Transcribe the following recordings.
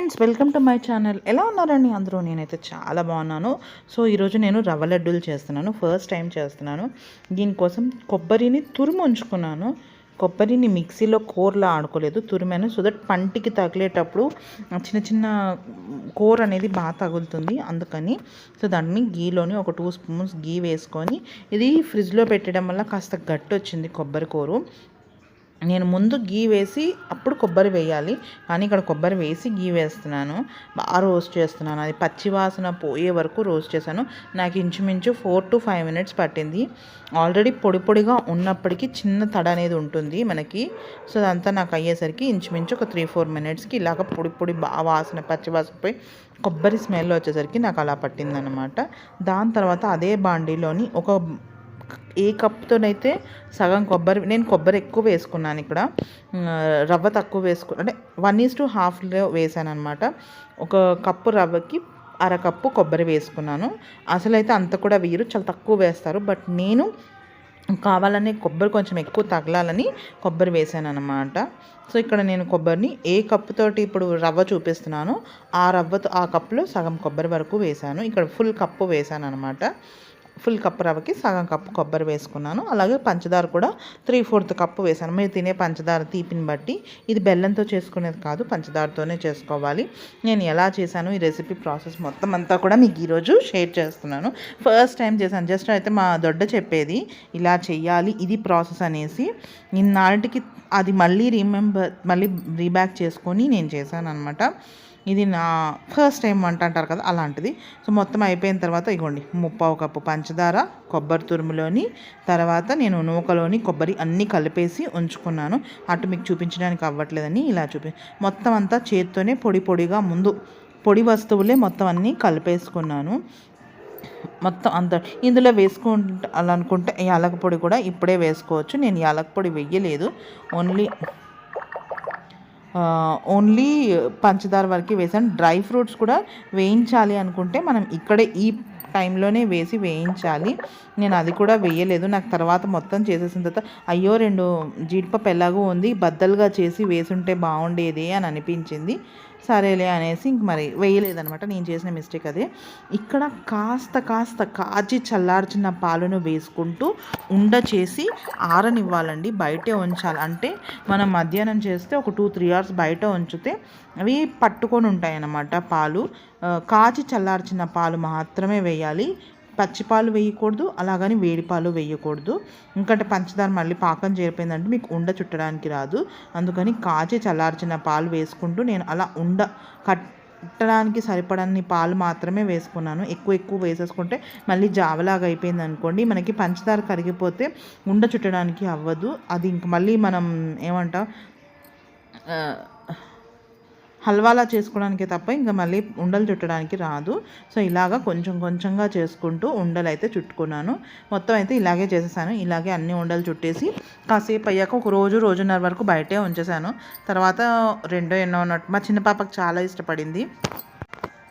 Friends welcome to my channel. ఎలా ఉన్నారండి అందరూ? నేనైతే చాలా బాగున్నాను. సో ఈరోజు నేను రవ్వ లడ్డూలు చేస్తున్నాను. ఫస్ట్ టైం చేస్తున్నాను. దీనికోసం కొబ్బరిని తురుము ఉంచుకున్నాను. కొబ్బరిని మిక్సీలో కూరలా ఆడుకోలేదు తురిమాను. సో దట్ పంటికి తగిలేటప్పుడు చిన్న చిన్న కూర అనేది బాగా తగులుతుంది. అందుకని సో దాన్ని గీలోని ఒక టూ స్పూన్స్ గీ వేసుకొని ఇది ఫ్రిడ్జ్లో పెట్టడం వల్ల కాస్త గట్టి వచ్చింది కొబ్బరి కూర. నేను ముందు గీ వేసి అప్పుడు కొబ్బరి వేయాలి. కానీ ఇక్కడ కొబ్బరి వేసి గీ వేస్తున్నాను. బాగా రోస్ట్ చేస్తున్నాను. అది పచ్చి వాసన పోయే వరకు రోస్ట్ చేశాను. నాకు ఇంచుమించు ఫోర్ టు ఫైవ్ మినిట్స్ పట్టింది. ఆల్రెడీ పొడి పొడిగా ఉన్నప్పటికీ చిన్న తడ అనేది ఉంటుంది మనకి. సో అదంతా నాకు అయ్యేసరికి ఇంచుమించు ఒక త్రీ ఫోర్ మినిట్స్కి ఇలాగ పొడి పొడి బాగా వాసన పచ్చి వాసన పోయి కొబ్బరి స్మెల్ వచ్చేసరికి నాకు అలా పట్టిందనమాట. దాని తర్వాత అదే బాండీలోని ఒక ఏ కప్తోనైతే సగం కొబ్బరి నేను కొబ్బరి ఎక్కువ వేసుకున్నాను ఇక్కడ. రవ్వ తక్కువ వేసుకు అంటే వన్ ఈస్ టు హాఫ్లో వేసాను అనమాట ఒక కప్పు రవ్వకి అరకప్పు కొబ్బరి వేసుకున్నాను. అసలైతే అంత కూడా వేయరు చాలా తక్కువ వేస్తారు. బట్ నేను కావాలని కొబ్బరి కొంచెం ఎక్కువ తగలాలని కొబ్బరి వేసాను అనమాట సో ఇక్కడ నేను కొబ్బరిని ఏ కప్పుతోటి ఇప్పుడు రవ్వ చూపిస్తున్నాను ఆ రవ్వతో ఆ కప్పులో సగం కొబ్బరి వరకు వేసాను. ఇక్కడ ఫుల్ కప్పు వేసాను అనమాట ఫుల్ కప్పు రవ్వకి సగం కప్పు కొబ్బరి వేసుకున్నాను. అలాగే పంచదార కూడా త్రీ ఫోర్త్ కప్పు వేసాను మీరు తినే పంచదార తీపిని బట్టి ఇది బెల్లంతో చేసుకునేది కాదు పంచదారతోనే చేసుకోవాలి. నేను ఎలా చేశాను ఈ రెసిపీ ప్రాసెస్ మొత్తం అంతా కూడా మీకు ఈరోజు షేర్ చేస్తున్నాను. ఫస్ట్ టైం చేశాను. జస్ట్ అయితే మా దొడ్డ చెప్పేది ఇలా చేయాలి ఇది ప్రాసెస్ అనేసి. నిన్నటికి అది మళ్ళీ రిమెంబర్ మళ్ళీ రీబ్యాక్ చేసుకొని నేను చేశాను అనమాట ఇది నా ఫస్ట్ టైం వంట అంటారు కదా అలాంటిది. సో మొత్తం అయిపోయిన తర్వాత ఇగోండి ముప్పావు కప్పు పంచదార కొబ్బరి తురుములోని తర్వాత నేను నూకలోని కొబ్బరి అన్నీ కలిపేసి ఉంచుకున్నాను. అటు మీకు చూపించడానికి అవ్వట్లేదని ఇలా చూపి మొత్తం అంతా చేత్తోనే పొడి పొడిగా ముందు పొడి వస్తువులే మొత్తం అన్నీ కలిపేసుకున్నాను. మొత్తం అంత ఇందులో వేసుకుంటాలనుకుంటే యాలక పొడి కూడా ఇప్పుడే వేసుకోవచ్చు. నేను యాలక పొడి వెయ్యలేదు ఓన్లీ ఓన్లీ పంచదార వరకు వేసాను డ్రై ఫ్రూట్స్ కూడా వేయించాలి అనుకుంటే మనం ఇక్కడే ఈ టైంలోనే వేసి వేయించాలి. నేను అది కూడా వేయలేదు. నాకు తర్వాత మొత్తం చేసేసిన తర్వాత అయ్యో రెండు జీడిపప్పు ఎలాగో ఉంది బద్దలుగా చేసి వేసుంటే బాగుండేది అని అనిపించింది. సరేలే అనేసి ఇంక మరి వేయలేదనమాట నేను చేసిన మిస్టేక్ అదే. ఇక్కడ కాస్త కాస్త కాచి చల్లార్చిన పాలను వేసుకుంటూ ఉండ చేసి ఆరనివ్వాలండి. బయటే ఉంచాలి. అంటే మనం మధ్యాహ్నం చేస్తే ఒక టూ త్రీ అవర్స్ బయట ఉంచితే అవి పట్టుకొని ఉంటాయి అన్నమాట పాలు కాచి చల్లార్చిన పాలు మాత్రమే వేయాలి. పచ్చిపాలు వేయకూడదు అలాగని వేడి పాలు వేయకూడదు. ఎందుకంటే పంచదార మళ్ళీ పాకం చేరిపోయిందంటే మీకు ఉండ చుట్టడానికి రాదు. అందుకని కాచి చల్లార్చిన పాలు వేసుకుంటూ నేను అలా ఉండ కట్టడానికి సరిపడని పాలు మాత్రమే వేసుకున్నాను. ఎక్కువ ఎక్కువ వేసేసుకుంటే మళ్ళీ జావలాగా అయిపోయింది అనుకోండి. మనకి పంచదార కరిగిపోతే ఉండ చుట్టడానికి అవ్వదు. అది ఇంక మళ్ళీ మనం ఏమంటాం? హల్వాలా చేసుకోవడానికి తప్ప ఇంకా మళ్ళీ ఉండలు చుట్టడానికి రాదు. సో ఇలాగా కొంచెం కొంచెంగా చేసుకుంటూ ఉండలు అయితే చుట్టుకున్నాను. మొత్తం అయితే ఇలాగే చేసేసాను. ఇలాగే అన్ని ఉండలు చుట్టేసి కాసేపు అయ్యాక ఒక రోజు రోజున్నర వరకు బయటే ఉంచేసాను. తర్వాత రెండో ఎన్నో ఉన్నట్టు మా చిన్న పాపకు చాలా ఇష్టపడింది.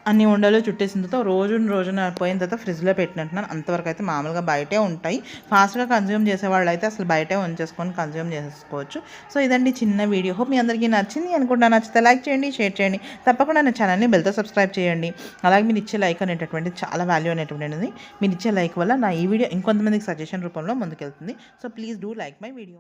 అన్ని ఉండలు చుట్టేసిన తర్వాత రోజు రోజున పోయిన తర్వాత ఫ్రిడ్జ్లో పెట్టినట్టున్నాను. అంతవరకు అయితే మామూలుగా బయటే ఉంటాయి. ఫాస్ట్గా కన్జ్యూమ్ చేసేవాళ్ళు అయితే అసలు బయటే ఉంచేసుకొని కన్జ్యూమ్ చేసుకోవచ్చు సో ఇదండి చిన్న వీడియో. హోప్ మీ అందరికీ నచ్చింది. అనుకుంటా నచ్చితే లైక్ చేయండి షేర్ చేయండి. తప్పకుండా నా ఛానల్ని బెల్తో సబ్స్క్రైబ్ చేయండి. అలాగే మీరు ఇచ్చే లైక్ అనేటటువంటి చాలా వాల్యూ అనేటువంటిది మీరు ఇచ్చే లైక్ వల్ల నా ఈ వీడియో ఇంకొంతమందికి సజెషన్ రూపంలో ముందుకెళ్తుంది. So please do like my video